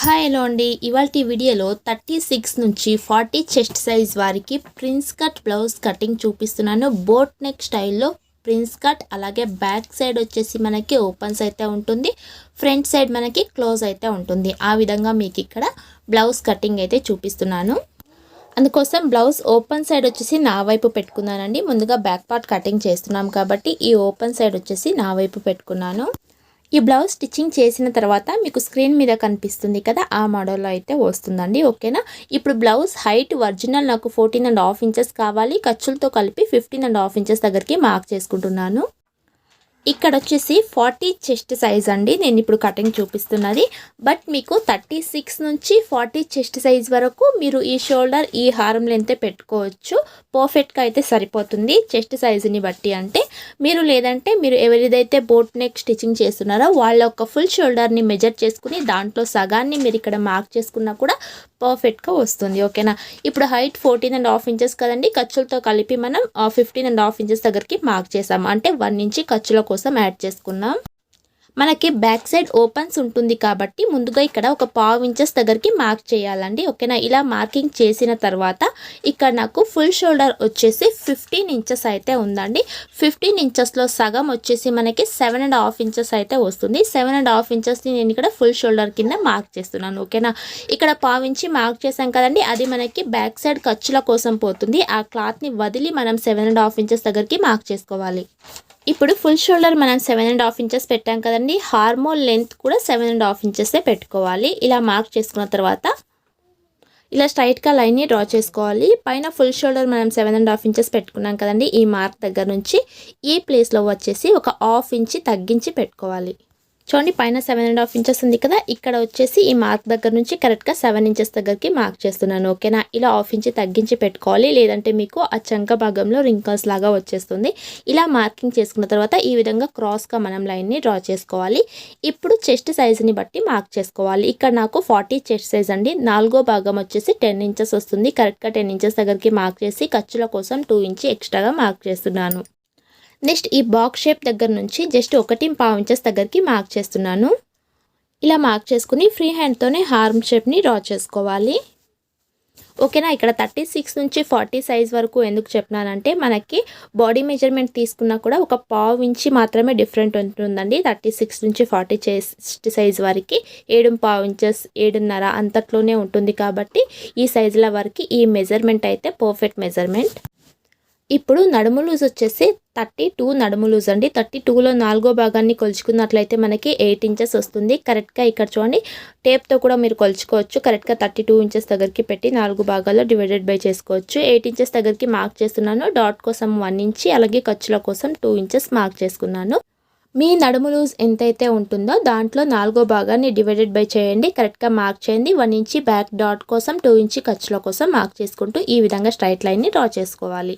Hi hello అండి. ఇవాళ వీడియోలో థర్టీ సిక్స్ నుంచి ఫార్టీ చెస్ట్ సైజ్ వారికి ప్రిన్స్ కట్ బ్లౌజ్ కటింగ్ చూపిస్తున్నాను. బోట్ నెక్ స్టైల్లో ప్రిన్స్ కట్ అలాగే బ్యాక్ సైడ్ వచ్చేసి మనకి ఓపెన్స్ అయితే ఉంటుంది. ఫ్రంట్ సైడ్ మనకి క్లోజ్ అయితే ఉంటుంది. ఆ విధంగా మీకు ఇక్కడ బ్లౌజ్ కటింగ్ అయితే చూపిస్తున్నాను. అందుకోసం బ్లౌజ్ ఓపెన్ సైడ్ వచ్చేసి నా వైపు పెట్టుకున్నానండి. ముందుగా బ్యాక్ పార్ట్ కటింగ్ చేస్తున్నాం కాబట్టి ఈ ఓపెన్ సైడ్ వచ్చేసి నా వైపు పెట్టుకున్నాను. ఈ బ్లౌజ్ స్టిచ్చింగ్ చేసిన తర్వాత మీకు స్క్రీన్ మీద కనిపిస్తుంది కదా ఆ మోడల్లో అయితే వస్తుందండి ఓకేనా? ఇప్పుడు బ్లౌజ్ హైట్ ఒరిజినల్ నాకు ఫోర్టీన్ అండ్ హాఫ్ ఇంచెస్ కావాలి ఖర్చులతో కలిపి ఫిఫ్టీన్ అండ్ హాఫ్ ఇంచెస్ దగ్గరికి మార్క్ చేసుకుంటున్నాను. ఇక్కడ వచ్చేసి ఫార్టీ చెస్ట్ సైజ్ అండి. నేను ఇప్పుడు కటింగ్ చూపిస్తున్నది. బట్ మీకు థర్టీ సిక్స్ నుంచి ఫార్టీ చెస్ట్ సైజ్ వరకు మీరు ఈ షోల్డర్ ఈ హారం లెంతే పెట్టుకోవచ్చు. పర్ఫెక్ట్గా అయితే సరిపోతుంది చెస్ట్ సైజుని బట్టి అంటే. మీరు లేదంటే మీరు ఎవరిదైతే బోట్ నెక్ స్టిచ్చింగ్ చేస్తున్నారో వాళ్ళ ఒక ఫుల్ షోల్డర్ని మెజర్ చేసుకుని దాంట్లో సగాన్ని మీరు ఇక్కడ మార్క్ చేసుకున్నా కూడా పర్ఫెక్ట్గా వస్తుంది. ఓకేనా? ఇప్పుడు height fourteen and half inches కదండి. ఖర్చులతో కలిపి మనం ఫిఫ్టీన్ అండ్ హాఫ్ ఇంచెస్ దగ్గరికి మార్క్ చేసాం అంటే వన్ ఇంచి ఖర్చులకు కోసం యాడ్ చేసుకున్నాం మనకి బ్యాక్ సైడ్ ఓపెన్స్ ఉంటుంది కాబట్టి ముందుగా ఇక్కడ ఒక పావు ఇంచెస్ దగ్గరికి మార్క్ చేయాలండి. ఓకేనా? ఇలా మార్కింగ్ చేసిన తర్వాత ఇక్కడ నాకు ఫుల్ షోల్డర్ వచ్చేసి ఫిఫ్టీన్ ఇంచెస్ అయితే ఉందండి. ఫిఫ్టీన్ ఇంచెస్లో సగం వచ్చేసి మనకి సెవెన్ అండ్ హాఫ్ ఇంచెస్ అయితే వస్తుంది. సెవెన్ అండ్ హాఫ్ ఇంచెస్ని నేను ఇక్కడ ఫుల్ షోల్డర్ కింద మార్క్ చేస్తున్నాను. ఓకేనా? ఇక్కడ పావు ఇంచి మార్క్ చేసాం కదండి. అది మనకి బ్యాక్ సైడ్ ఖర్చుల కోసం పోతుంది. ఆ క్లాత్ని వదిలి మనం సెవెన్ అండ్ హాఫ్ ఇంచెస్ దగ్గరికి మార్క్ చేసుకోవాలి. ఇప్పుడు ఫుల్ షోల్డర్ మనం సెవెన్ అండ్ హాఫ్ ఇంచెస్ పెట్టాం కదండి. హార్మోన్ లెంత్ కూడా సెవెన్ అండ్ హాఫ్ ఇంచెసే పెట్టుకోవాలి. ఇలా మార్క్ చేసుకున్న తర్వాత ఇలా స్ట్రైట్గా లైన్ని డ్రా చేసుకోవాలి. పైన ఫుల్ షోల్డర్ మనం సెవెన్ అండ్ హాఫ్ ఇంచెస్ పెట్టుకున్నాం కదండి. ఈ మార్క్ దగ్గర నుంచి ఈ ప్లేస్లో వచ్చేసి ఒక హాఫ్ ఇంచి తగ్గించి పెట్టుకోవాలి. చూడండి పైన సెవెన్ అండ్ హాఫ్ ఇంచెస్ ఉంది కదా. ఇక్కడ వచ్చేసి ఈ మార్క్ దగ్గర నుంచి కరెక్ట్గా సెవెన్ ఇంచెస్ దగ్గరికి మార్క్ చేస్తున్నాను. ఓకేనా? ఇలా హాఫ్ ఇంచి తగ్గించి పెట్టుకోవాలి. లేదంటే మీకు ఆ చంక భాగంలో రింకల్స్ లాగా వచ్చేస్తుంది. ఇలా మార్కింగ్ చేసుకున్న తర్వాత ఈ విధంగా క్రాస్గా మనం లైన్ని డ్రా చేసుకోవాలి. ఇప్పుడు చెస్ట్ సైజుని బట్టి మార్క్ చేసుకోవాలి. ఇక్కడ నాకు ఫార్టీ చెస్ట్ సైజ్ అండి. నాలుగో భాగం వచ్చేసి టెన్ ఇంచెస్ వస్తుంది. కరెక్ట్గా టెన్ ఇంచెస్ దగ్గరికి మార్క్ చేసి ఖర్చుల కోసం టూ ఇంచి ఎక్స్ట్రాగా మార్క్ చేస్తున్నాను. నెక్స్ట్ ఈ బాక్స్ షేప్ దగ్గర నుంచి జస్ట్ ఒకటి పావు ఇంచెస్ దగ్గరికి మార్క్ చేస్తున్నాను. ఇలా మార్క్ చేసుకుని ఫ్రీ హ్యాండ్తోనే హార్మ్ షేప్ని డ్రా చేసుకోవాలి. ఓకేనా? ఇక్కడ థర్టీ సిక్స్ నుంచి ఫార్టీ సైజ్ వరకు ఎందుకు చెప్పినానంటే మనకి బాడీ మెజర్మెంట్ తీసుకున్నా కూడా ఒక పావు ఇంచి మాత్రమే డిఫరెంట్ ఉంటుందండి. థర్టీ సిక్స్ నుంచి ఫార్టీ చెస్ట్ సైజ్ వరకు ఏడు పావు ఇంచెస్ ఏడున్నర అంతట్లోనే ఉంటుంది కాబట్టి ఈ సైజుల వరకు ఈ మెజర్మెంట్ అయితే పర్ఫెక్ట్ మెజర్మెంట్. ఇప్పుడు నడుము లూజ్ వచ్చేసి థర్టీ టూ నడుము లూజ్ అండి. థర్టీ టూలో నాలుగో భాగాన్ని కొలుచుకున్నట్లయితే మనకి ఎయిట్ ఇంచెస్ వస్తుంది. కరెక్ట్గా ఇక్కడ చూడండి టేప్తో కూడా మీరు కొలుచుకోవచ్చు. కరెక్ట్గా థర్టీ టూ ఇంచెస్ దగ్గరికి పెట్టి నాలుగు భాగాల్లో డివైడెడ్ బై చేసుకోవచ్చు. ఎయిట్ ఇంచెస్ దగ్గరికి మార్క్ చేస్తున్నాను. డాట్ కోసం వన్ ఇంచి అలాగే ఖర్చుల కోసం టూ ఇంచెస్ మార్క్ చేసుకున్నాను. మీ నడుము లూజ్ ఎంతైతే ఉంటుందో దాంట్లో నాలుగో భాగాన్ని డివైడెడ్ బై చేయండి. కరెక్ట్గా మార్క్ చేయండి. వన్ ఇంచి బ్యాక్ డాట్ కోసం టూ ఇంచి ఖర్చుల కోసం మార్క్ చేసుకుంటూ ఈ విధంగా స్ట్రైట్ లైన్ని డ్రా చేసుకోవాలి.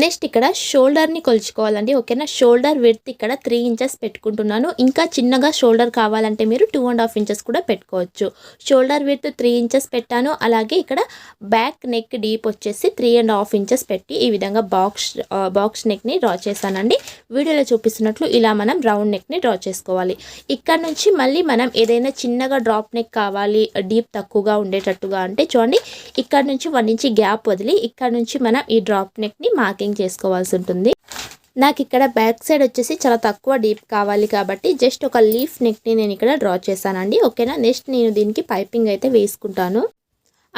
నెక్స్ట్ ఇక్కడ షోల్డర్ని కొలుచుకోవాలండి. ఓకేనా షోల్డర్ విడ్త్ ఇక్కడ త్రీ ఇంచెస్ పెట్టుకుంటున్నాను. ఇంకా చిన్నగా షోల్డర్ కావాలంటే మీరు టూ అండ్ హాఫ్ ఇంచెస్ కూడా పెట్టుకోవచ్చు. షోల్డర్ విడ్త్ త్రీ ఇంచెస్ పెట్టాను. అలాగే ఇక్కడ బ్యాక్ నెక్ డీప్ వచ్చేసి త్రీ అండ్ హాఫ్ ఇంచెస్ పెట్టి ఈ విధంగా బాక్స్ బాక్స్ నెక్ని డ్రా చేశానండి. వీడియోలో చూపిస్తున్నట్లు ఇలా మనం రౌండ్ నెక్ని డ్రా చేసుకోవాలి. ఇక్కడ నుంచి మళ్ళీ మనం ఏదైనా చిన్నగా డ్రాప్ నెక్ కావాలి డీప్ తక్కువగా ఉండేటట్టుగా అంటే చూడండి ఇక్కడ నుంచి వన్ ఇంచి గ్యాప్ వదిలి ఇక్కడ నుంచి మనం ఈ డ్రాప్ నెక్ని మార్క్ మార్కింగ్ చేసుకోవాల్సి ఉంటుంది. నాకు ఇక్కడ బ్యాక్ సైడ్ వచ్చేసి చాలా తక్కువ డీప్ కావాలి కాబట్టి జస్ట్ ఒక లీఫ్ నెక్ని నేను ఇక్కడ డ్రా చేశానండి. ఓకేనా? నెక్స్ట్ నేను దీనికి పైపింగ్ అయితే వేసుకుంటాను.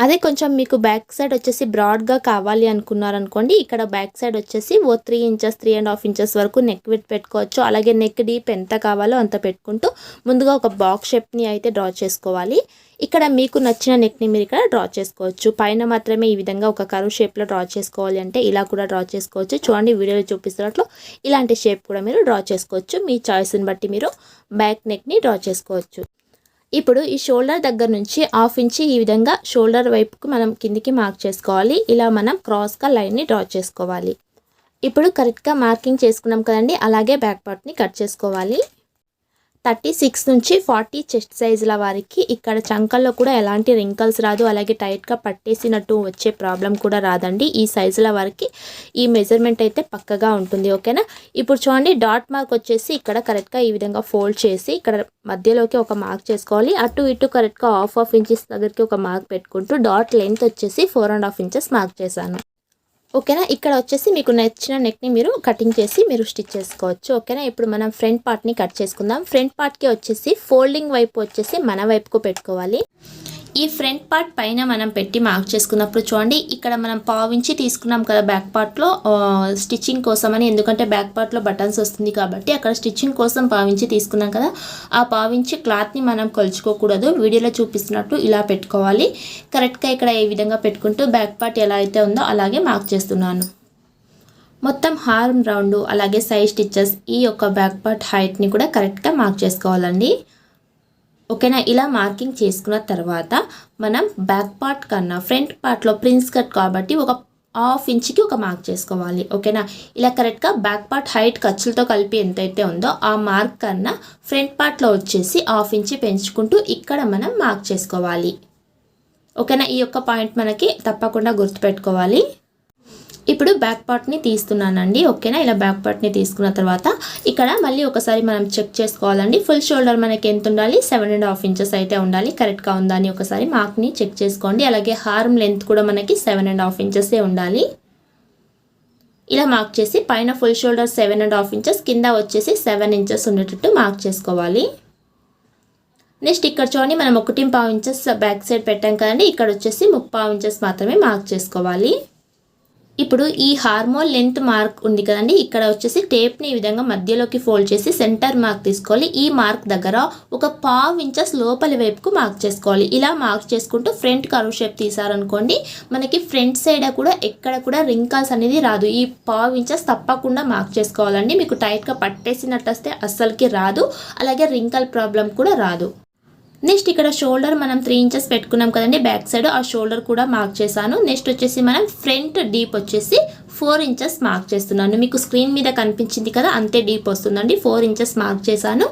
అదే కొంచెం మీకు బ్యాక్ సైడ్ వచ్చేసి బ్రాడ్గా కావాలి అనుకున్నారనుకోండి ఇక్కడ బ్యాక్ సైడ్ వచ్చేసి ఓ three inches three and half inches వరకు నెక్ విత్ పెట్టుకోవచ్చు. అలాగే నెక్ డీప్ ఎంత కావాలో అంత పెట్టుకుంటూ ముందుగా ఒక బాక్స్ షేప్ని అయితే డ్రా చేసుకోవాలి. ఇక్కడ మీకు నచ్చిన నెక్ని మీరు ఇక్కడ డ్రా చేసుకోవచ్చు. పైన మాత్రమే ఈ విధంగా ఒక కరువు షేప్లో డ్రా చేసుకోవాలి అంటే ఇలా కూడా డ్రా చేసుకోవచ్చు. చూడండి వీడియోలో చూపిస్తున్నట్లు ఇలాంటి షేప్ కూడా మీరు డ్రా చేసుకోవచ్చు. మీ చాయిస్ని బట్టి మీరు బ్యాక్ నెక్ని డ్రా చేసుకోవచ్చు. ఇప్పుడు ఈ షోల్డర్ దగ్గర నుంచి హాఫ్ ఇంచి ఈ విధంగా షోల్డర్ వైపుకు మనం కిందికి మార్క్ చేసుకోవాలి. ఇలా మనం క్రాస్గా లైన్ని డ్రా చేసుకోవాలి. ఇప్పుడు కరెక్ట్గా మార్కింగ్ చేసుకున్నాం కదండి. అలాగే బ్యాక్ పార్ట్ని కట్ చేసుకోవాలి. థర్టీ సిక్స్ నుంచి ఫార్టీ చెస్ట్ సైజుల వారికి ఇక్కడ చంకల్లో కూడా ఎలాంటి రింకల్స్ రాదు. అలాగే టైట్గా పట్టేసినట్టు వచ్చే ప్రాబ్లం కూడా రాదండి. ఈ సైజుల వారికి ఈ మెజర్మెంట్ అయితే పక్కగా ఉంటుంది. ఓకేనా? ఇప్పుడు చూడండి డాట్ మార్క్ వచ్చేసి ఇక్కడ కరెక్ట్గా ఈ విధంగా ఫోల్డ్ చేసి ఇక్కడ మధ్యలోకి ఒక మార్క్ చేసుకోవాలి. అటు ఇటు కరెక్ట్గా హాఫ్ హాఫ్ ఇంచెస్ దగ్గరికి ఒక మార్క్ పెట్టుకుంటూ డాట్ లెంత్ వచ్చేసి four and half inches mark చేశాను. ఓకేనా? ఇక్కడ వచ్చేసి మీకు నచ్చిన నెక్ని మీరు కటింగ్ చేసి మీరు స్టిచ్ చేసుకోవచ్చు. ఓకేనా? ఇప్పుడు మనం ఫ్రంట్ పార్ట్ని కట్ చేసుకుందాం. ఫ్రంట్ పార్ట్కి వచ్చేసి ఫోల్డింగ్ వైపు వచ్చేసి మన వైపుకు పెట్టుకోవాలి. ఈ ఫ్రంట్ పార్ట్ పైన మనం పెట్టి మార్క్ చేసుకున్నప్పుడు చూడండి ఇక్కడ మనం పావించి తీసుకున్నాం కదా బ్యాక్ పార్ట్లో స్టిచ్చింగ్ కోసం అని ఎందుకంటే బ్యాక్ పార్ట్లో బటన్స్ వస్తుంది కాబట్టి అక్కడ స్టిచ్చింగ్ కోసం పావించి తీసుకున్నాం కదా ఆ పావించి క్లాత్ని మనం కొలుచుకోకూడదు. వీడియోలో చూపిస్తున్నట్టు ఇలా పెట్టుకోవాలి. కరెక్ట్గా ఇక్కడ ఏ విధంగా పెట్టుకుంటూ బ్యాక్ పార్ట్ ఎలా అయితే ఉందో అలాగే మార్క్ చేస్తున్నాను. మొత్తం హార్మ్ రౌండ్ అలాగే సైజ్ స్టిచ్చెస్ ఈ యొక్క బ్యాక్ పార్ట్ హైట్ని కూడా కరెక్ట్గా మార్క్ చేసుకోవాలండి. ఓకేనా? ఇలా మార్కింగ్ చేసుకున్న తర్వాత మనం బ్యాక్ పార్ట్ కన్నా ఫ్రంట్ పార్ట్లో ప్రిన్స్ కట్ కాబట్టి ఒక హాఫ్ ఇంచ్కి ఒక మార్క్ చేసుకోవాలి. ఓకేనా? ఇలా కరెక్ట్గా బ్యాక్ పార్ట్ హైట్ ఖర్చులతో కలిపి ఎంతైతే ఉందో ఆ మార్క్ కన్నా ఫ్రంట్ పార్ట్లో వచ్చేసి హాఫ్ ఇంచి పెంచుకుంటూ ఇక్కడ మనం మార్క్ చేసుకోవాలి. ఓకేనా? ఈ యొక్క పాయింట్ మనకి తప్పకుండా గుర్తుపెట్టుకోవాలి. ఇప్పుడు బ్యాక్ పార్ట్ని తీస్తున్నానండి ఓకేనా ఇలా బ్యాక్ పార్ట్ని తీసుకున్న తర్వాత ఇక్కడ మళ్ళీ ఒకసారి మనం చెక్ చేసుకోవాలండి. ఫుల్ షోల్డర్ మనకి ఎంత ఉండాలి? సెవెన్ అండ్ హాఫ్ ఇంచెస్ అయితే ఉండాలి. కరెక్ట్గా ఉందా అని ఒకసారి మార్క్ని చెక్ చేసుకోండి. అలాగే హార్మ్ లెంత్ కూడా మనకి సెవెన్ అండ్ హాఫ్ ఇంచెసే ఉండాలి. ఇలా మార్క్ చేసి పైన full shoulder seven and half inches కింద వచ్చేసి సెవెన్ ఇంచెస్ ఉండేటట్టు మార్క్ చేసుకోవాలి. నెక్స్ట్ ఇక్కడ చూడండి మనం ఒకటి పావు ఇంచెస్ బ్యాక్ సైడ్ పెట్టాం కదండి. ఇక్కడ వచ్చేసి ముప్పావు ఇంచెస్ మాత్రమే మార్క్ చేసుకోవాలి. ఇప్పుడు ఈ హార్మోన్ లెంత్ మార్క్ ఉంది కదండి ఇక్కడ వచ్చేసి టేప్ని ఈ విధంగా మధ్యలోకి ఫోల్డ్ చేసి సెంటర్ మార్క్ తీసుకోవాలి. ఈ మార్క్ దగ్గర ఒక పావు ఇంచెస్ లోపలి వైపుకు మార్క్ చేసుకోవాలి. ఇలా మార్క్ చేసుకుంటూ ఫ్రంట్ కరువు షేప్ తీసారనుకోండి మనకి ఫ్రంట్ సైడ్ కూడా ఎక్కడ కూడా రింకల్స్ అనేది రాదు. ఈ పావు ఇంచెస్ తప్పకుండా మార్క్ చేసుకోవాలండి. మీకు టైట్గా పట్టేసినట్టు వస్తే అస్సలకి రాదు. అలాగే రింకల్ ప్రాబ్లం కూడా రాదు. నెక్స్ట్ ఇక్కడ షోల్డర్ మనం త్రీ ఇంచెస్ పెట్టుకున్నాం కదండి. బ్యాక్ సైడ్ ఆ షోల్డర్ కూడా మార్క్ చేశాను. నెక్స్ట్ వచ్చేసి మనం ఫ్రంట్ డీప్ వచ్చేసి ఫోర్ ఇంచెస్ మార్క్ చేస్తున్నాను. మీకు స్క్రీన్ మీద కనిపించింది కదా అంతే డీప్ వస్తుందండి. ఫోర్ ఇంచెస్ మార్క్ చేశాను.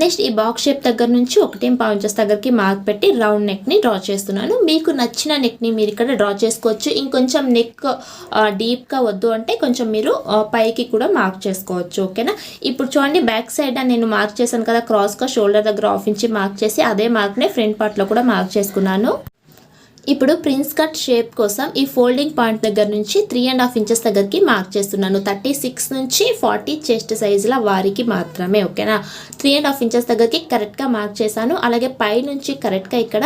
నెక్స్ట్ ఈ బాక్స్ షేప్ దగ్గర నుంచి ఒకటి పావు ఇంచెస్ దగ్గరికి మార్క్ పెట్టి రౌండ్ నెక్ని డ్రా చేస్తున్నాను. మీకు నచ్చిన నెక్ని మీరు ఇక్కడ డ్రా చేసుకోవచ్చు. ఇంకొంచెం నెక్ డీప్గా వద్దు అంటే కొంచెం మీరు పైకి కూడా మార్క్ చేసుకోవచ్చు. ఓకేనా ఇప్పుడు చూడండి బ్యాక్ సైడ్ నేను మార్క్ చేశాను కదా క్రాస్గా షోల్డర్ దగ్గర ఆఫ్ ఇంచి మార్క్ చేసి అదే మార్క్నే ఫ్రంట్ పార్ట్లో కూడా మార్క్ చేసుకున్నాను. ఇప్పుడు ప్రిన్స్ కట్ షేప్ కోసం ఈ ఫోల్డింగ్ పాయింట్ దగ్గర నుంచి త్రీ అండ్ హాఫ్ ఇంచెస్ దగ్గరికి మార్క్ చేస్తున్నాను. థర్టీ సిక్స్ నుంచి ఫార్టీ చెస్ట్ సైజుల వారికి మాత్రమే ఓకేనా త్రీ అండ్ హాఫ్ ఇంచెస్ దగ్గరికి కరెక్ట్గా మార్క్ చేశాను. అలాగే పై నుంచి కరెక్ట్గా ఇక్కడ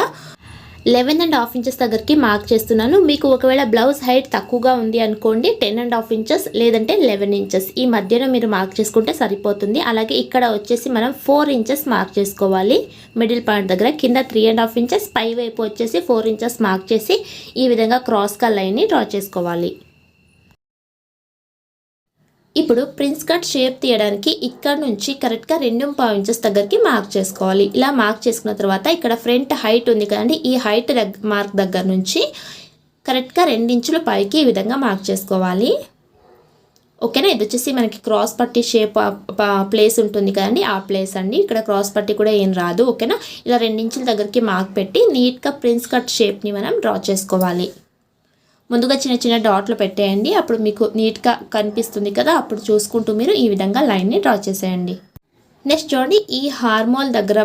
లెవెన్ అండ్ హాఫ్ ఇంచెస్ దగ్గరికి మార్క్ చేస్తున్నాను. మీకు ఒకవేళ బ్లౌజ్ హైట్ తక్కువగా ఉంది అనుకోండి టెన్ అండ్ హాఫ్ ఇంచెస్ లేదంటే లెవెన్ ఇంచెస్. ఈ మధ్యలో మీరు మార్క్ చేసుకుంటే సరిపోతుంది. అలాగే ఇక్కడ వచ్చేసి మనం ఫోర్ ఇంచెస్ మార్క్ చేసుకోవాలి. మిడిల్ పాయింట్ దగ్గర కింద త్రీ అండ్ హాఫ్ ఇంచెస్ పై వైపు వచ్చేసి ఫోర్ ఇంచెస్ మార్క్ చేసి ఈ విధంగా క్రాస్గా లైన్ని డ్రా చేసుకోవాలి. ఇప్పుడు ప్రిన్స్ కట్ షేప్ తీయడానికి ఇక్కడ నుంచి కరెక్ట్గా రెండు పావు ఇంచెస్ దగ్గరికి మార్క్ చేసుకోవాలి. ఇలా మార్క్ చేసుకున్న తర్వాత ఇక్కడ ఫ్రంట్ హైట్ ఉంది కదండి ఈ హైట్ మార్క్ దగ్గర నుంచి కరెక్ట్గా రెండించుల పైకి ఈ విధంగా మార్క్ చేసుకోవాలి. ఓకేనా? ఇది వచ్చేసి మనకి క్రాస్ పట్టి షేప్ ప్లేస్ ఉంటుంది కదండి ఆ ప్లేస్ అండి. ఇక్కడ క్రాస్ పట్టి కూడా ఏం రాదు ఓకేనా? ఇలా రెండించుల దగ్గరికి మార్క్ పెట్టి నీట్గా ప్రిన్స్ కట్ షేప్ని మనం డ్రా చేసుకోవాలి. ముందుగా చిన్న చిన్న డాట్లు పెట్టేయండి. అప్పుడు మీకు నీట్గా కనిపిస్తుంది కదా అప్పుడు చూసుకుంటూ మీరు ఈ విధంగా లైన్ని డ్రా చేసేయండి. నెక్స్ట్ చూడండి ఈ హార్మోల్ దగ్గర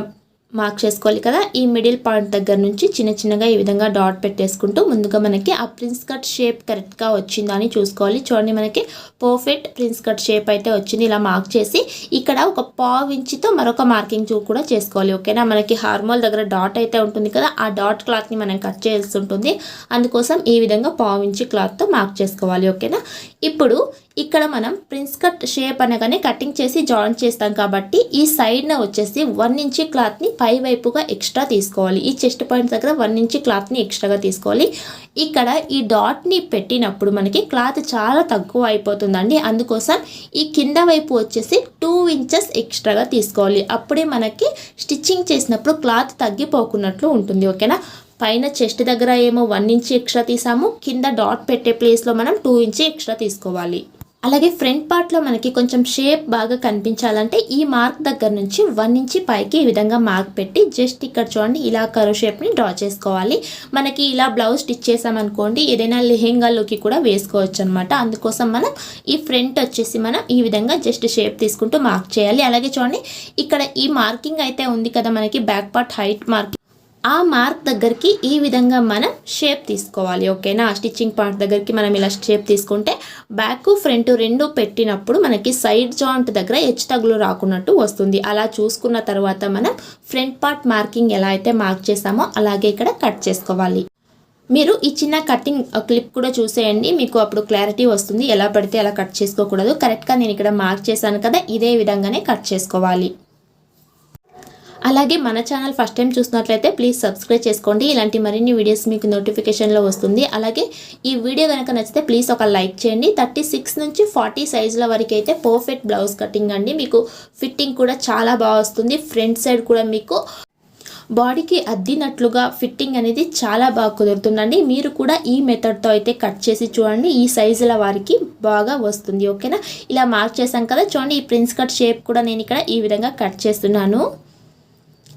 మార్క్ చేసుకోవాలి కదా. ఈ మిడిల్ పాయింట్ దగ్గర నుంచి చిన్న చిన్నగా ఈ విధంగా డాట్ పెట్టేసుకుంటూ ముందుగా మనకి ఆ ప్రిన్స్ కట్ షేప్ కరెక్ట్గా వచ్చిందా అని చూసుకోవాలి. చూడండి మనకి పర్ఫెక్ట్ ప్రిన్స్ కట్ షేప్ అయితే వచ్చింది. ఇలా మార్క్ చేసి ఇక్కడ ఒక పావు ఇంచుతో మరొక మార్కింగ్ చూ కూడా చేసుకోవాలి. ఓకేనా? మనకి హార్మోల్ దగ్గర డాట్ అయితే ఉంటుంది కదా. ఆ డాట్ క్లాత్ని మనం కట్ చేయాల్సి ఉంటుంది. అందుకోసం ఈ విధంగా పావు ఇంచి క్లాత్తో మార్క్ చేసుకోవాలి. ఓకేనా? ఇప్పుడు ఇక్కడ మనం ప్రిన్స్ కట్ షేప్ అనగానే కటింగ్ చేసి జాయిన్ చేస్తాం కాబట్టి ఈ సైడ్న వచ్చేసి వన్ ఇంచి క్లాత్ని పై వైపుగా ఎక్స్ట్రా తీసుకోవాలి. ఈ చెస్ట్ పాయింట్ దగ్గర వన్ ఇంచి క్లాత్ని ఎక్స్ట్రాగా తీసుకోవాలి. ఇక్కడ ఈ డాట్ని పెట్టినప్పుడు మనకి క్లాత్ చాలా తక్కువ అయిపోతుందండి. అందుకోసం ఈ కింద వైపు వచ్చేసి టూ ఇంచెస్ ఎక్స్ట్రాగా తీసుకోవాలి. అప్పుడే మనకి స్టిచ్చింగ్ చేసినప్పుడు క్లాత్ తగ్గిపోకున్నట్లు ఉంటుంది. ఓకేనా? పైన చెస్ట్ దగ్గర ఏమో వన్ ఇంచ్ ఎక్స్ట్రా తీసాము. కింద డాట్ పెట్టే ప్లేస్లో మనం టూ ఇంచ్ ఎక్స్ట్రా తీసుకోవాలి. అలాగే ఫ్రంట్ పార్ట్లో మనకి కొంచెం షేప్ బాగా కనిపించాలంటే ఈ మార్క్ దగ్గర నుంచి వన్ ఇంచి పైకి ఈ విధంగా మార్క్ పెట్టి జస్ట్ ఇక్కడ చూడండి ఇలా కరో షేప్ని డ్రా చేసుకోవాలి. మనకి ఇలా బ్లౌజ్ స్టిచ్ చేసామనుకోండి ఏదైనా లెహెంగాలోకి కూడా వేసుకోవచ్చు అనమాట అందుకోసం మనం ఈ ఫ్రంట్ వచ్చేసి మనం ఈ విధంగా జస్ట్ షేప్ తీసుకుంటూ మార్క్ చేయాలి. అలాగే చూడండి ఇక్కడ ఈ మార్కింగ్ అయితే ఉంది కదా మనకి బ్యాక్ పార్ట్ హైట్ మార్క్ ఆ మార్క్ దగ్గరికి ఈ విధంగా మనం షేప్ తీసుకోవాలి ఓకేనా? స్టిచ్చింగ్ పార్ట్ దగ్గరికి మనం ఇలా షేప్ తీసుకుంటే బ్యాక్ ఫ్రంట్ రెండు పెట్టినప్పుడు మనకి సైడ్ జాయింట్ దగ్గర హెచ్ తగులు రాకున్నట్టు వస్తుంది. అలా చూసుకున్న తర్వాత మనం ఫ్రంట్ పార్ట్ మార్కింగ్ ఎలా అయితే మార్క్ చేసామో అలాగే ఇక్కడ కట్ చేసుకోవాలి. మీరు ఈ చిన్న కటింగ్ క్లిప్ కూడా చూసేయండి. మీకు అప్పుడు క్లారిటీ వస్తుంది. ఎలా పడితే అలా కట్ చేసుకోకూడదు. కరెక్ట్గా నేను ఇక్కడ మార్క్ చేశాను కదా ఇదే విధంగానే కట్ చేసుకోవాలి. అలాగే మన ఛానల్ ఫస్ట్ టైం చూసినట్లయితే ప్లీజ్ సబ్స్క్రైబ్ చేసుకోండి. ఇలాంటి మరిన్ని వీడియోస్ మీకు నోటిఫికేషన్లో వస్తుంది. అలాగే ఈ వీడియో కనుక నచ్చితే ప్లీజ్ ఒక లైక్ చేయండి. థర్టీ సిక్స్ నుంచి ఫార్టీ సైజుల వరకు అయితే పర్ఫెక్ట్ బ్లౌజ్ కటింగ్ అండి. మీకు ఫిట్టింగ్ కూడా చాలా బాగా వస్తుంది. ఫ్రంట్ సైడ్ కూడా మీకు బాడీకి అద్దినట్లుగా ఫిట్టింగ్ అనేది చాలా బాగా కుదురుతుందండి. మీరు కూడా ఈ మెథడ్తో అయితే కట్ చేసి చూడండి. ఈ సైజుల వారికి బాగా వస్తుంది. ఓకేనా? ఇలా మార్క్ చేశాం కదా? చూడండి ఈ ప్రిన్స్ కట్ షేప్ కూడా నేను ఇక్కడ ఈ విధంగా కట్ చేస్తున్నాను.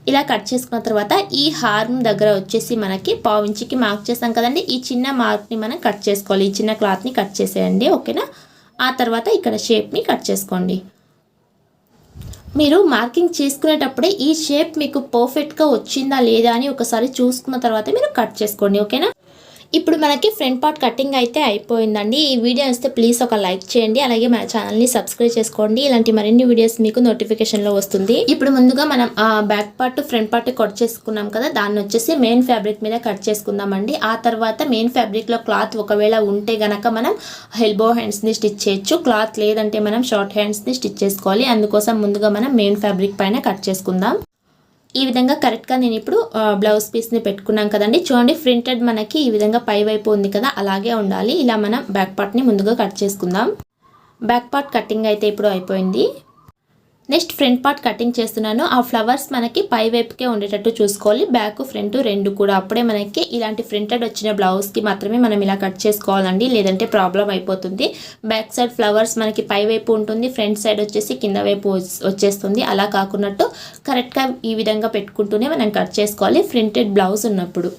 ఇలా కట్ చేసుకున్న తర్వాత ఈ హార్మ్ దగ్గర వచ్చేసి మనకి పావించికి మార్క్ చేస్తాం కదండి. ఈ చిన్న మార్క్ని మనం కట్ చేసుకోవాలి. ఈ చిన్న క్లాత్ని కట్ చేసేయండి. ఓకేనా? ఆ తర్వాత ఇక్కడ షేప్ని కట్ చేసుకోండి. మీరు మార్కింగ్ చేసుకునేటప్పుడే ఈ షేప్ మీకు పర్ఫెక్ట్గా వచ్చిందా లేదా అని ఒకసారి చూసుకున్న తర్వాత మీరు కట్ చేసుకోండి. ఓకేనా? ఇప్పుడు మనకి ఫ్రంట్ పార్ట్ కటింగ్ అయితే అయిపోయిందండి. ఈ వీడియో వస్తే ప్లీజ్ ఒక లైక్ చేయండి. అలాగే మన ఛానల్ని సబ్స్క్రైబ్ చేసుకోండి. ఇలాంటి మరిన్ని వీడియోస్ మీకు నోటిఫికేషన్లో వస్తుంది. ఇప్పుడు ముందుగా మనం back part front part cut చేసుకున్నాం కదా దాన్ని వచ్చేసి మెయిన్ ఫ్యాబ్రిక్ మీద కట్ చేసుకుందామండి. ఆ తర్వాత మెయిన్ ఫ్యాబ్రిక్లో క్లాత్ ఒకవేళ ఉంటే గనక మనం హెల్బో హ్యాండ్స్ని స్టిచ్ చేయొచ్చు. క్లాత్ లేదంటే మనం షార్ట్ హ్యాండ్స్ని స్టిచ్ చేసుకోవాలి. అందుకోసం ముందుగా మనం మెయిన్ ఫ్యాబ్రిక్ పైన కట్ చేసుకుందాం. ఈ విధంగా కరెక్ట్గా నేను ఇప్పుడు బ్లౌజ్ పీస్ని పెట్టుకున్నాం కదండి. చూడండి ప్రింటెడ్ మనకి ఈ విధంగా పై వైపు ఉంది కదా అలాగే ఉండాలి. ఇలా మనం బ్యాక్ పార్ట్ని ముందుగా కట్ చేసుకుందాం. బ్యాక్ పార్ట్ కటింగ్ అయితే ఇప్పుడు అయిపోయింది. నెక్స్ట్ ఫ్రంట్ పార్ట్ కటింగ్ చేస్తున్నాను. ఆ ఫ్లవర్స్ మనకి పై వైపుకే ఉండేటట్టు చూసుకోవాలి. బ్యాక్ ఫ్రంట్ రెండు కూడా అప్పుడే మనకి ఇలాంటి ప్రింటెడ్ వచ్చిన బ్లౌజ్కి మాత్రమే మనం ఇలా కట్ చేసుకోవాలండి. లేదంటే ప్రాబ్లం అయిపోతుంది. బ్యాక్ సైడ్ ఫ్లవర్స్ మనకి పై వైపు ఉంటుంది. ఫ్రంట్ సైడ్ వచ్చేసి కింద వైపు వచ్చేస్తుంది. అలా కాకున్నట్టు కరెక్ట్గా ఈ విధంగా పెట్టుకుంటూనే మనం కట్ చేసుకోవాలి. ప్రింటెడ్ బ్లౌజ్ ఉన్నప్పుడు.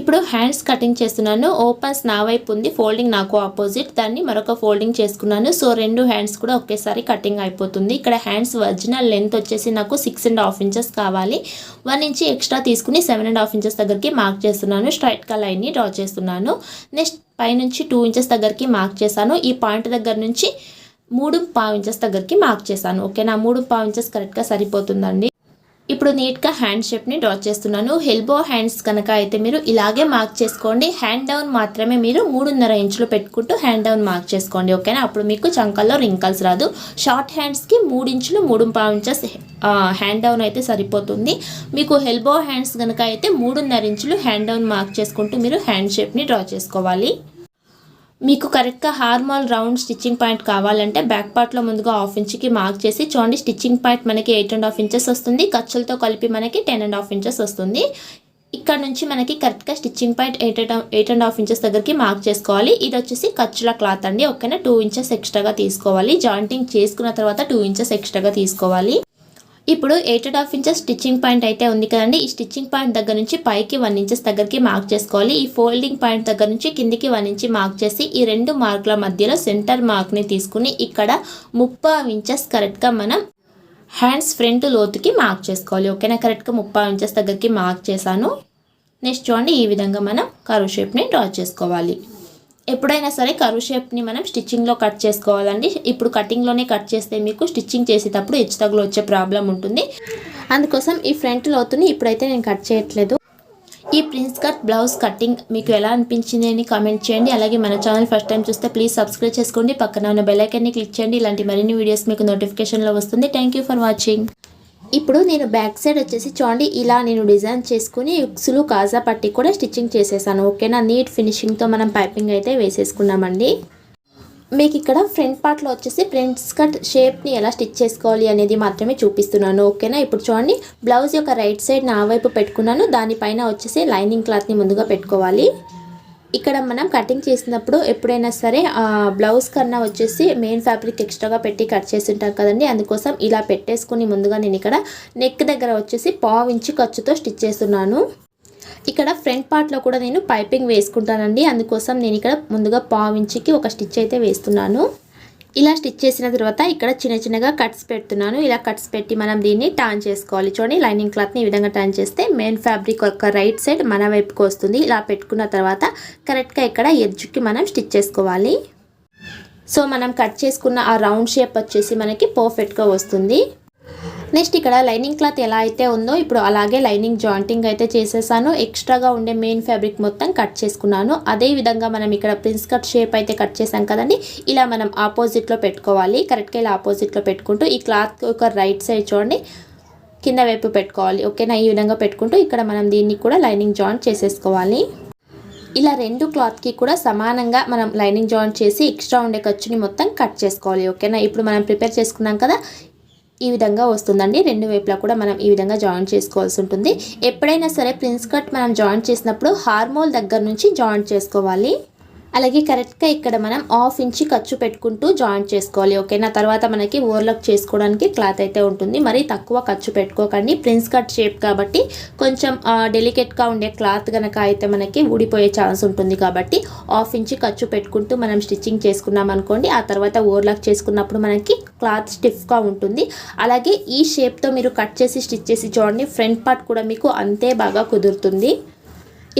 ఇప్పుడు హ్యాండ్స్ కటింగ్ చేస్తున్నాను. ఓపెన్స్ నా వైపు ఉంది. ఫోల్డింగ్ నాకు ఆపోజిట్ దాన్ని మరొక ఫోల్డింగ్ చేసుకున్నాను. సో రెండు హ్యాండ్స్ కూడా ఒకేసారి కటింగ్ అయిపోతుంది. ఇక్కడ హ్యాండ్స్ ఒరిజినల్ లెంత్ వచ్చేసి నాకు సిక్స్ అండ్ హాఫ్ ఇంచెస్ కావాలి. వన్ ఇంచ్ ఎక్స్ట్రా తీసుకుని సెవెన్ అండ్ హాఫ్ ఇంచెస్ దగ్గరికి మార్క్ చేస్తున్నాను. స్ట్రైట్గా లైన్ని డ్రా చేస్తున్నాను. నెక్స్ట్ పైనుంచి టూ ఇంచెస్ దగ్గరికి మార్క్ చేశాను. ఈ పాయింట్ దగ్గర నుంచి మూడు పావు ఇంచెస్ దగ్గరికి మార్క్ చేశాను. ఓకే నా? మూడు పావు ఇంచెస్ కరెక్ట్గా సరిపోతుందండి. ఇప్పుడు నీట్గా హ్యాండ్ షేప్ని డ్రా చేస్తున్నాను. హెల్బో హ్యాండ్స్ కనుక అయితే మీరు ఇలాగే మార్క్ చేసుకోండి. హ్యాండ్ డౌన్ మాత్రమే మీరు మూడున్నర ఇంచులు పెట్టుకుంటూ హ్యాండ్ డౌన్ మార్క్ చేసుకోండి. ఓకేనా? అప్పుడు మీకు చంకల్లో రింకల్స్ రాదు. షార్ట్ హ్యాండ్స్కి మూడు ఇంచులు మూడు పావు ఇంచెస్ హ్యాండ్ డౌన్ అయితే సరిపోతుంది. మీకు హెల్బో హ్యాండ్స్ కనుక అయితే మూడున్నర ఇంచులు హ్యాండ్ డౌన్ మార్క్ చేసుకుంటూ మీరు హ్యాండ్ షేప్ని డ్రా చేసుకోవాలి. మీకు కరెక్ట్గా హార్మాల్ రౌండ్ స్టిచ్చింగ్ పాయింట్ కావాలంటే బ్యాక్ పార్ట్లో ముందుగా హాఫ్ ఇంచ్కి మార్క్ చేసి చూడండి స్టిచ్చింగ్ పాయింట్ మనకి ఎయిట్ అండ్ హాఫ్ ఇంచెస్ వస్తుంది. ఖర్చులతో కలిపి మనకి టెన్ అండ్ హాఫ్ ఇంచెస్ వస్తుంది. ఇక్కడ నుంచి మనకి కరెక్ట్గా stitching point eight eight and half inches దగ్గరికి మార్క్ చేసుకోవాలి. ఇది వచ్చేసి ఖర్చుల క్లాత్ అండి. ఓకేనా టూ ఇంచెస్ ఎక్స్ట్రాగా తీసుకోవాలి. జాయింటింగ్ చేసుకున్న తర్వాత టూ ఇంచెస్ ఎక్స్ట్రాగా తీసుకోవాలి. ఇప్పుడు eight and half inches stitching point అయితే ఉంది కదండి. ఈ స్టిచ్చింగ్ పాయింట్ దగ్గర నుంచి పైకి వన్ ఇంచెస్ దగ్గరికి మార్క్ చేసుకోవాలి. ఈ ఫోల్డింగ్ పాయింట్ దగ్గర నుంచి కిందికి వన్ ఇంచి మార్క్ చేసి ఈ రెండు మార్కుల మధ్యలో సెంటర్ మార్క్ని తీసుకుని ఇక్కడ ముప్పై ఇంచెస్ కరెక్ట్గా మనం హ్యాండ్స్ ఫ్రంట్ లోతుకి మార్క్ చేసుకోవాలి. ఓకేనా కరెక్ట్గా ముప్పై ఇంచెస్ దగ్గరికి మార్క్ చేశాను. నెక్స్ట్ చూడండి ఈ విధంగా మనం కరువు షేప్ని డ్రా చేసుకోవాలి. ఎప్పుడైనా సరే కరువు షేప్ని మనం స్టిచ్చింగ్లో కట్ చేసుకోవాలండి. ఇప్పుడు కటింగ్లోనే కట్ చేస్తే మీకు స్టిచ్చింగ్ చేసేటప్పుడు హెచ్చు తగులు వచ్చే ప్రాబ్లం ఉంటుంది. అందుకోసం ఈ ఫ్రంట్ లోతుని ఇప్పుడైతే నేను కట్ చేయట్లేదు. ఈ ప్రిన్స్ కట్ బ్లౌజ్ కటింగ్ మీకు ఎలా అనిపించింది అని కామెంట్ చేయండి. అలాగే మన ఛానల్ ఫస్ట్ టైం చూస్తే ప్లీజ్ సబ్స్క్రైబ్ చేసుకోండి. పక్కన ఉన్న బెల్ క్లిక్ చేయండి. ఇలాంటి మరిన్ని వీడియోస్ మీకు నోటిఫికేషన్లో వస్తుంది. Thank for watching. ఇప్పుడు నేను బ్యాక్ సైడ్ వచ్చేసి చూడండి ఇలా నేను డిజైన్ చేసుకుని ఉక్సులు కాజా పట్టి కూడా స్టిచ్చింగ్ చేసేసాను. ఓకేనా? నీట్ ఫినిషింగ్తో మనం పైపింగ్ అయితే వేసేసుకున్నామండి. మీకు ఇక్కడ ఫ్రంట్ పార్ట్లో వచ్చేసి ఫ్రంట్ స్కర్ట్ షేప్ని ఎలా స్టిచ్ చేసుకోవాలి అనేది మాత్రమే చూపిస్తున్నాను. ఓకేనా? ఇప్పుడు చూడండి బ్లౌజ్ యొక్క రైట్ సైడ్ నా వైపు పెట్టుకున్నాను. దానిపైన వచ్చేసి లైనింగ్ క్లాత్ని ముందుగా పెట్టుకోవాలి. ఇక్కడ మనం కటింగ్ చేసినప్పుడు ఎప్పుడైనా సరే బ్లౌజ్ కన్నా వచ్చేసి మెయిన్ ఫ్యాబ్రిక్ ఎక్స్ట్రాగా పెట్టి కట్ చేసి ఉంటాం కదండి. అందుకోసం ఇలా పెట్టేసుకుని ముందుగా నేను ఇక్కడ నెక్ దగ్గర వచ్చేసి పావు ఇంచు ఖర్చుతో స్టిచ్ చేస్తున్నాను. ఇక్కడ ఫ్రంట్ పార్ట్లో కూడా నేను పైపింగ్ వేసుకుంటానండి. అందుకోసం నేను ఇక్కడ ముందుగా పావు ఇంచుకి ఒక స్టిచ్ అయితే వేస్తున్నాను. ఇలా స్టిచ్ చేసిన తర్వాత ఇక్కడ చిన్న చిన్నగా కట్స్ పెడుతున్నాను. ఇలా కట్స్ పెట్టి మనం దీన్ని టర్న్ చేసుకోవాలి. చూడండి లైనింగ్ క్లాత్ని ఈ విధంగా టర్న్ చేస్తే మెయిన్ ఫ్యాబ్రిక్ ఒక రైట్ సైడ్ మన వైపుకి వస్తుంది. ఇలా పెట్టుకున్న తర్వాత కరెక్ట్గా ఇక్కడ ఎడ్జ్కి మనం స్టిచ్ చేసుకోవాలి. సో మనం కట్ చేసుకున్న ఆ రౌండ్ షేప్ వచ్చేసి మనకి పర్ఫెక్ట్గా వస్తుంది. నెక్స్ట్ ఇక్కడ లైనింగ్ క్లాత్ ఎలా అయితే ఉందో ఇప్పుడు అలాగే లైనింగ్ జాయింటింగ్ అయితే చేసేసాను. ఎక్స్ట్రాగా ఉండే మెయిన్ ఫ్యాబ్రిక్ మొత్తం కట్ చేసుకున్నాను. అదే విధంగా మనం ఇక్కడ ప్రిన్స్ కట్ షేప్ అయితే కట్ చేసాం కదండి ఇలా మనం ఆపోజిట్లో పెట్టుకోవాలి. కరెక్ట్గా ఇలా ఆపోజిట్లో పెట్టుకుంటూ ఈ క్లాత్ ఒక రైట్ సైడ్ చూడండి కింద వైపు పెట్టుకోవాలి. ఓకేనా? ఈ విధంగా పెట్టుకుంటూ ఇక్కడ మనం దీన్ని కూడా లైనింగ్ జాయింట్ చేసేసుకోవాలి. ఇలా రెండు క్లాత్కి కూడా సమానంగా మనం లైనింగ్ జాయింట్ చేసి ఎక్స్ట్రా ఉండే ఖర్చుని మొత్తం కట్ చేసుకోవాలి. ఓకేనా? ఇప్పుడు మనం ప్రిపేర్ చేసుకున్నాం కదా ఈ విధంగా వస్తుందండి. రెండు వైపులా కూడా మనం ఈ విధంగా జాయింట్ చేసుకోవాల్సి ఉంటుంది. ఎప్పుడైనా సరే ప్రిన్స్ కట్ మనం జాయింట్ చేసినప్పుడు హార్మోల్ దగ్గర నుంచి జాయింట్ చేసుకోవాలి. అలాగే కరెక్ట్గా ఇక్కడ మనం హాఫ్ ఇంచి ఖర్చు పెట్టుకుంటూ జాయింట్ చేసుకోవాలి. ఓకేనా తర్వాత మనకి ఓవర్లాక్ చేసుకోవడానికి క్లాత్ అయితే ఉంటుంది. మరి తక్కువ ఖర్చు పెట్టుకోకండి. ప్రిన్స్ కట్ షేప్ కాబట్టి కొంచెం డెలికేట్గా ఉండే క్లాత్ కనుక అయితే మనకి ఊడిపోయే ఛాన్స్ ఉంటుంది కాబట్టి హాఫ్ ఇంచి ఖర్చు పెట్టుకుంటూ మనం స్టిచ్చింగ్ చేసుకున్నాం అనుకోండి ఆ తర్వాత ఓవర్లాక్ చేసుకున్నప్పుడు మనకి క్లాత్ స్టిఫ్గా ఉంటుంది. అలాగే ఈ షేప్తో మీరు కట్ చేసి స్టిచ్ చేసి చూడండి ఫ్రంట్ పార్ట్ కూడా మీకు అంతే బాగా కుదురుతుంది.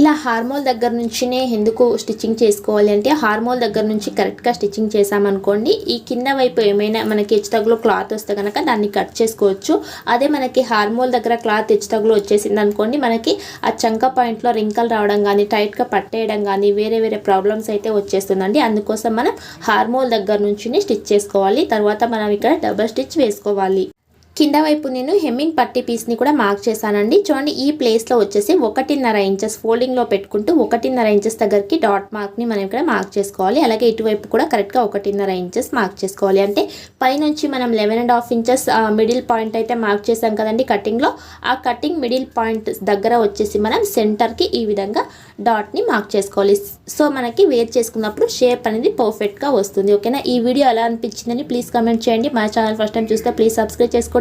ఇలా హార్మోల్ దగ్గర నుంచినే ఎందుకు స్టిచ్చింగ్ చేసుకోవాలి అంటే హార్మోల్ దగ్గర నుంచి కరెక్ట్గా స్టిచ్చింగ్ చేసామనుకోండి ఈ కింద వైపు ఏమైనా మనకి హెచ్చుతగులో క్లాత్ వస్తే కనుక దాన్ని కట్ చేసుకోవచ్చు. అదే మనకి హార్మోల్ దగ్గర క్లాత్ హెచ్చుతగులు వచ్చేసింది అనుకోండి మనకి ఆ చంక పాయింట్లో రింకలు రావడం కానీ టైట్గా పట్టేయడం కానీ వేరే వేరే ప్రాబ్లమ్స్ అయితే వచ్చేస్తుందండి. అందుకోసం మనం హార్మోల్ దగ్గర నుంచి స్టిచ్ చేసుకోవాలి. తర్వాత మనం ఇక్కడ డబల్ స్టిచ్ వేసుకోవాలి. కింద వైపు నేను హెమ్మింగ్ పట్టి పీస్ని కూడా మార్క్ చేశానండి. చూడండి ఈ ప్లేస్లో వచ్చేసి ఒకటిన్నర ఇంచెస్ ఫోల్డింగ్లో పెట్టుకుంటూ ఒకటిన్నర ఇంచెస్ దగ్గరికి డాట్ మార్క్ని మనం ఇక్కడ మార్క్ చేసుకోవాలి. అలాగే ఇటువైపు కూడా కరెక్ట్గా ఒకటిన్నర ఇంచెస్ మార్క్ చేసుకోవాలి. అంటే పైనుంచి మనం eleven and half inches middle point అయితే మార్క్ చేసాం కదండి కటింగ్లో. ఆ కటింగ్ మిడిల్ పాయింట్ దగ్గర వచ్చేసి మనం సెంటర్కి ఈ విధంగా డాట్ని మార్క్ చేసుకోవాలి. సో మనకి వేర్ చేసుకున్నప్పుడు షేప్ అనేది పర్ఫెక్ట్గా వస్తుంది. ఓకేనా? ఈ వీడియో ఎలా అనిపించిందని ప్లీజ్ కమెంట్ చేయండి. మా ఛానల్ ఫస్ట్ టైం చూస్తే ప్లీజ్ సబ్స్క్రైబ్ చేసుకోండి.